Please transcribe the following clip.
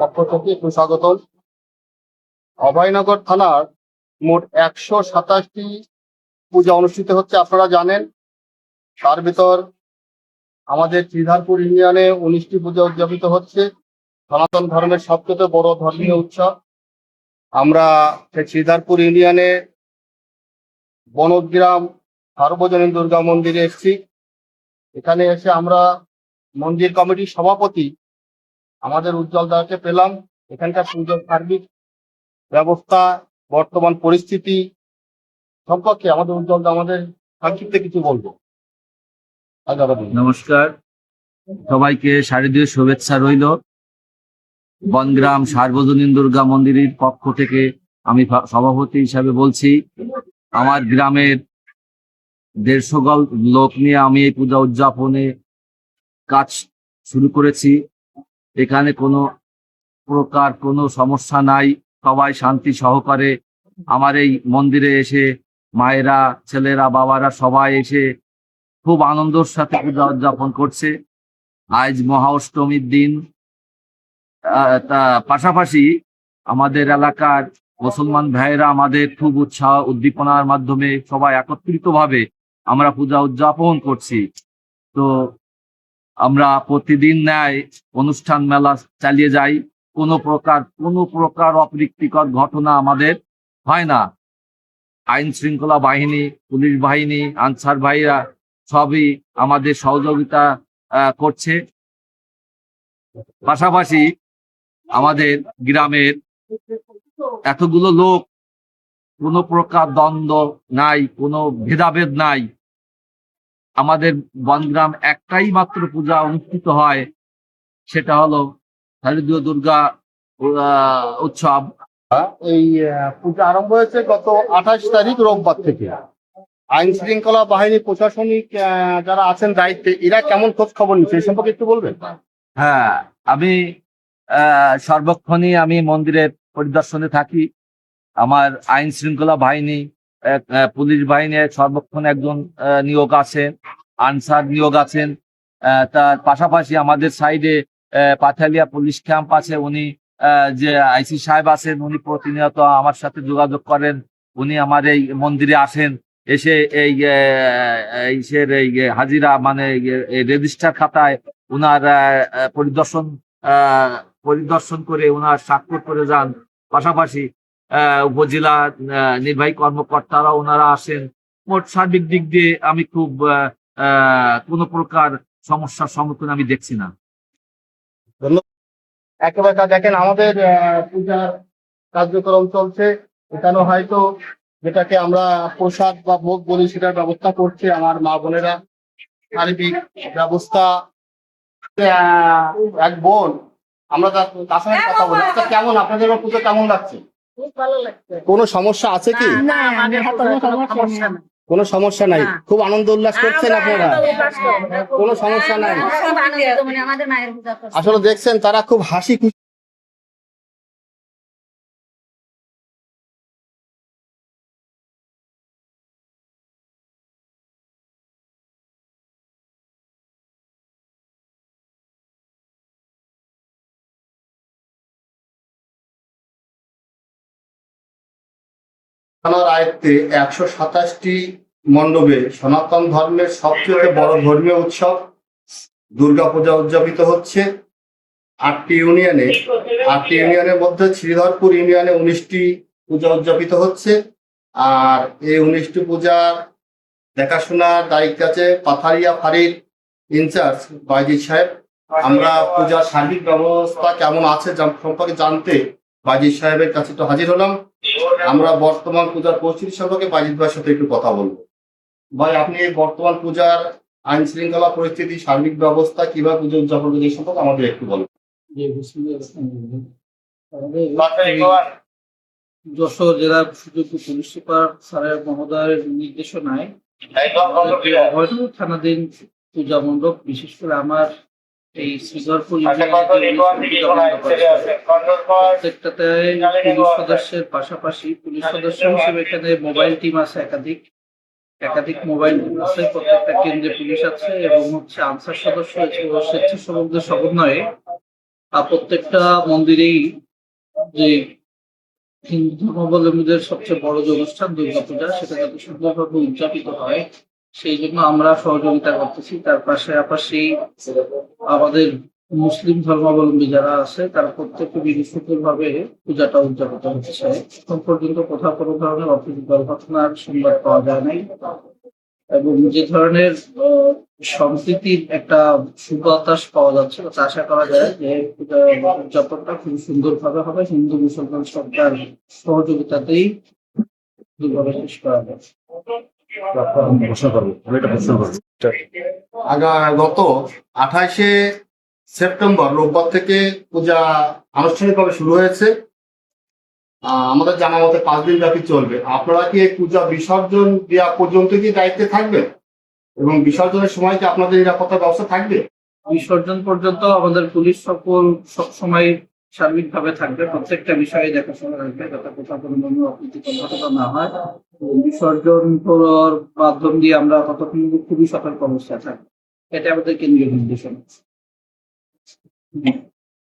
পক্ষ থেকে অভয়নগর থানার মোট একশো সাতাশটি পূজা অনুষ্ঠিত হচ্ছে, আপনারা জানেন। তার ভিতর আমাদের শ্রীধারপুর ইউনিয়নে উনিশটি পূজা উদযাপিত হচ্ছে। সনাতন ধর্মের সবচেয়ে বড় ধর্মীয় উৎসব। আমরা সেই শ্রীধারপুর ইউনিয়নে বনগ্রাম সার্বজনীন দুর্গা মন্দিরে এসেছি। এখানে এসে আমরা মন্দির কমিটির সভাপতি আমাদের উজ্জ্বল দাকে পেলাম। এখানকার পুজোর সার্বিক ব্যবস্থা, বর্তমান পরিস্থিতি সম্পর্কে আমাদের উজ্জ্বল দা আমাদের সংক্ষিপ্তে কিছু বলব। নমস্কার। সবাইকে শারদীয় শুভেচ্ছা রইল। বনগ্রাম সার্বজনীন দুর্গা মন্দিরের পক্ষ থেকে আমি সভাপতি হিসাবে বলছি, আমার গ্রামের দেড়শো লোক নিয়ে আমি এই পূজা উদযাপনে কাজ শুরু করেছি। এখানে কোনো প্রকার কোনো সমস্যা নাই। সবাই শান্তি সহকারে আমার এই মন্দিরে এসে মায়েরা, ছেলেরা, বাবারা সবাই এসে খুব আনন্দের সাথে পূজা উদযাপন করছে। আজ মহা অষ্টমীর দিন তা পাশাপাশি আমাদের এলাকার মুসলমান ভাইয়েরা আমাদের খুব উৎসাহ উদ্দীপনার মাধ্যমে সবাই একত্রিতভাবে আমরা পূজা উদযাপন করছি। তো আমরা প্রতিদিন ন্যায় অনুষ্ঠান মেলা চালিয়ে যাই। কোনো প্রকার কোনো প্রকার অপ্রীতিকর ঘটনা আমাদের হয় না। আইন শৃঙ্খলা বাহিনী, পুলিশ বাহিনী, আনসার ভাইরা সবই আমাদের সহযোগিতা করছে। পাশাপাশি আমাদের গ্রামের এতগুলো লোক, কোনো প্রকার দ্বন্দ্ব নাই, কোনো ভেদাভেদ নাই। আমাদের বনগ্রাম একটাই মাত্র পূজা অনুষ্ঠিত হয় সেটা হলো শারদীয় দুর্গা উৎসব। এই পূজা আরম্ভ হয়েছে গত আঠাশ তারিখ রোববার থেকে। আইন শৃঙ্খলা বাহিনী প্রশাসনিক যারা আছেন দায়িত্বে এরা কেমন খোঁজ খবর নিচ্ছে? এই সম্পর্কে একটু বলবেন। হ্যাঁ আমি আহ, সর্বক্ষণই আমি মন্দিরের পরিদর্শনে থাকি। আমার আইন শৃঙ্খলা বাহিনী পুলিশ বাহিনীর সর্বক্ষণ একজন নিয়োগ আছেন আনসার নিয়োগ আছেন। তার পাশাপাশি আমাদের সাইডে পাথালিয়া পুলিশ ক্যাম্প আছে। উনি যে আইসি সাহেব আছেন উনি প্রতিনিয়ত আমার সাথে যোগাযোগ করেন। উনি আমার এই মন্দিরে আসেন। এসে এই আহ, এই হাজিরা মানে রেজিস্টার খাতায় উনার পরিদর্শন পরিদর্শন করে উনার স্বাক্ষর করে যান। পাশাপাশি উপজেলা নির্বাহী কর্মকর্তারা ওনারা আসেন। মোট সার্বিক দিক দিয়ে আমি খুব কোনো প্রকার সমস্যার সম্মুখীন আমি দেখছি না। একেবারে দেখেন আমাদের পূজার কার্যক্রম চলছে। এখানে হয়তো যেটাকে আমরা প্রসাদ বা ভোগ বলি সেটার ব্যবস্থা করছে আমার মা বোনেরা। সার্বিক ব্যবস্থা এক বোন। আমরা তার কথা বলি। আচ্ছা, কেমন? আপনাদের পুজো কেমন লাগছে? কোনো সমস্যা আছে কি? না কোনো সমস্যা কোনো সমস্যা নাই? খুব আনন্দ উল্লাস করছেন আপনারা? কোনো সমস্যা নাই? খুব আনন্দিত আমাদের মায়ের পূজা করছে। আসলে দেখছেন তারা খুব হাসি খুশি। থানার আয়ত্তে একশো সাতাশটি মণ্ডপে সনাতন ধর্মের সবচেয়ে বড় ধর্মীয় উৎসব দুর্গাপূজা উদযাপিত হচ্ছে। আটটি ইউনিয়নে, আটটি ইউনিয়নের মধ্যে শ্রীধরপুর ইউনিয়নে উনিশটি পূজা উদযাপিত হচ্ছে। আর এই উনিশটি পূজার দেখাশোনার দায়িত্ব আছে পাথারিয়া ফাঁড়ির ইনচার্জ বাইজিৎ সাহেব। আমরা পূজার সার্বিক ব্যবস্থা কেমন আছে সম্পর্কে জানতে বাইজিৎ সাহেবের কাছে তো হাজির হলাম। আমরা বর্তমান পূজার পরিস্থিতি সম্পর্কে বাইজিৎ ভাইয়ের সাথে একটু কথা বলব। ভাই আপনি এই বর্তমান পূজার আইন শৃঙ্খলা পরিস্থিতি সার্বিক ব্যবস্থা কীভাবে পুজো উদযাপন করছে এই সম্পর্কে আমাদের একটু বলুন। যশোর জেলার সুযোগ্য পুলিশ সুপার স্যারের মহোদয়ের নির্দেশনায় থানাধীন পূজা মণ্ডপ বিশেষ করে আমার এই আছে, প্রত্যেকটাতে পুলিশ সদস্যের পাশাপাশি পুলিশ সদস্য হিসেবে এখানে মোবাইল টিম আছে একাধিক। একাধিক মোবাইল আছে প্রত্যেকটা কেন্দ্রে পুলিশ আছে এবং হচ্ছে আনসার সদস্য স্বেচ্ছাসেবকদের সমন্বয়ে প্রত্যেকটা মন্দিরেই যে হিন্দু ধর্মাবলম্বীদের সবচেয়ে বড় যে অনুষ্ঠান দুর্গাপূজা সেটা যাতে সুন্দরভাবে উদযাপিত হয়। সেই জন্য আমরা সহযোগিতা করতেছি। তার পাশাপাশি আমাদের মুসলিম ধর্মাবলম্বী যারা আছে, তারা প্রত্যেকে বিশুদ্ধ ভাবে পূজাটা উদযাপিত হচ্ছে এখন পর্যন্ত কোথাও কোনো ধরনের অপ্রীতি দুর্ঘটনার সংবাদ পাওয়া যায় নাই। এবং যে ধরনের সম্প্রীতির একটা সুবাতাস পাওয়া যাচ্ছে তাতে আশা করা যায় যে উদযাপনটা খুব সুন্দরভাবে হবে। হিন্দু মুসলমান সরকার সহযোগিতাতেই দুর্ভাবে শেষ করা যায়। গত আঠাইশে সেপ্টেম্বর রোববার থেকে পূজা আনুষ্ঠানিকভাবে শুরু হয়েছে। আমাদের জানা মতে পাঁচ দিন ব্যাপী চলবে। আপনারা কি পূজা বিসর্জন দেওয়া পর্যন্ত কি দায়িত্বে থাকবেন? এবং বিসর্জনের সময় কি আপনাদের নিরাপত্তা ব্যবস্থা থাকবে? বিসর্জন পর্যন্ত আমাদের পুলিশ সকল সবসময় সার্বিকভাবে থাকবে। প্রত্যেকটা বিষয়ে দেখাশোনা রাখবে যাতে কোথাও কোনো ধরনের অপ্রীতিকর ঘটনা না হয়। বিসর্জন করার মাধ্যম দিয়ে আমরা ততক্ষণ খুবই সতর্ক অবস্থায় থাকব। এটা আমাদের কেন্দ্রীয় নির্দেশনা।